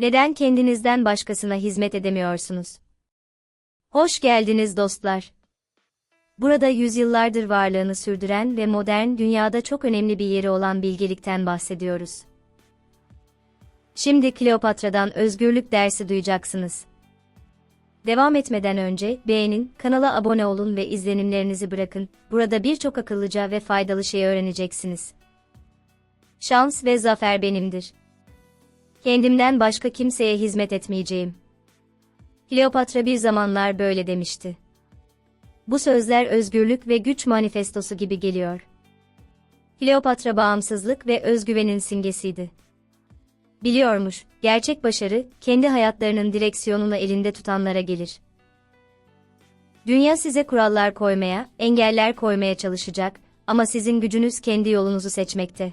Neden kendinizden başkasına hizmet edemiyorsunuz? Hoş geldiniz dostlar. Burada yüzyıllardır varlığını sürdüren ve modern dünyada çok önemli bir yeri olan bilgelikten bahsediyoruz. Şimdi Kleopatra'dan özgürlük dersi duyacaksınız. Devam etmeden önce beğenin, kanala abone olun ve izlenimlerinizi bırakın. Burada birçok akıllıca ve faydalı şey öğreneceksiniz. Şans ve zafer benimdir. Kendimden başka kimseye hizmet etmeyeceğim. Kleopatra bir zamanlar böyle demişti. Bu sözler özgürlük ve güç manifestosu gibi geliyor. Kleopatra bağımsızlık ve özgüvenin simgesiydi. Biliyormuş, gerçek başarı, kendi hayatlarının direksiyonunu elinde tutanlara gelir. Dünya size kurallar koymaya, engeller koymaya çalışacak ama sizin gücünüz kendi yolunuzu seçmekte.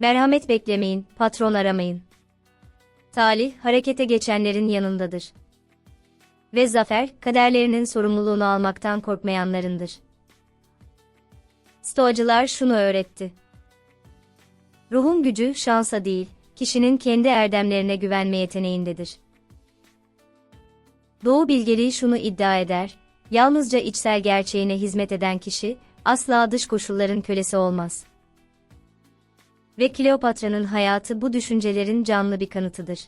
Merhamet beklemeyin, patron aramayın. Talih, harekete geçenlerin yanındadır. Ve zafer, kaderlerinin sorumluluğunu almaktan korkmayanlarındır. Stoacılar şunu öğretti. Ruhun gücü şansa değil, kişinin kendi erdemlerine güvenme yeteneğindedir. Doğu bilgeliği şunu iddia eder, yalnızca içsel gerçeğine hizmet eden kişi, asla dış koşulların kölesi olmaz. Ve Kleopatra'nın hayatı bu düşüncelerin canlı bir kanıtıdır.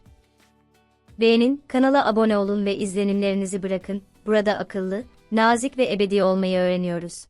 Beğenin, kanala abone olun ve izlenimlerinizi bırakın, burada akıllı, nazik ve ebedi olmayı öğreniyoruz.